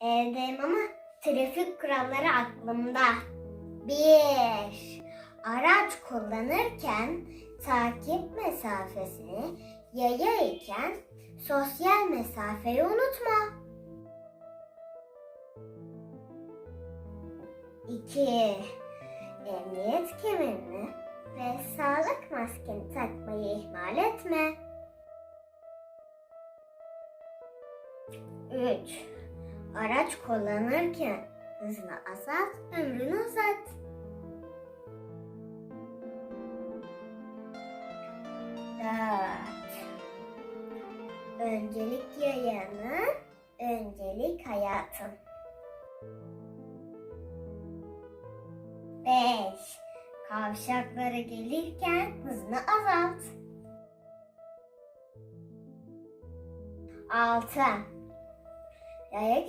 Evdeyim ama trafik kuralları aklımda. Bir, araç kullanırken takip mesafesini yaya iken sosyal mesafeyi unutma. İki, emniyet kemerini ve sağlık maskeni takmayı ihmal etme. 3. Araç kullanırken hızını azalt, ömrünü uzat. 4. Öncelik yayanın, öncelik hayatın. 5. Kavşaklara gelirken hızını azalt. 6. Yaya